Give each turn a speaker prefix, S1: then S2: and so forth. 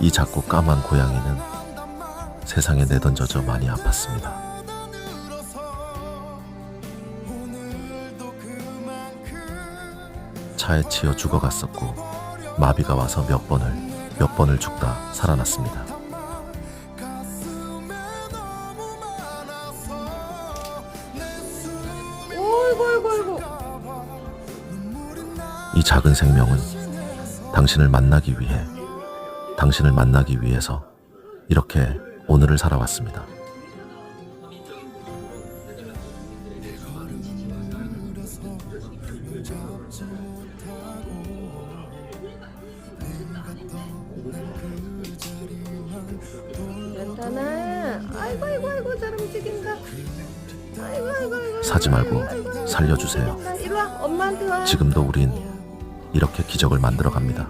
S1: 이 작고 까만 고양이는 세상에 내던져져 많이 아팠습니다. 차에 치여 죽어갔었고 마비가 와서 몇 번을 몇 번을 죽다 살아났습니다.
S2: 이
S1: 작은 생명은 당신을 만나기 위해 당신을 만나기 위해서 이렇게 오늘을 살아왔습니다.
S2: 연탄아 아이고 아이고 아이고 잘 움직인다 아이고 아이고 아이고
S1: 사지 말고 살려주세요. 지금도 우린 이렇게 기적을 만들어 갑니다.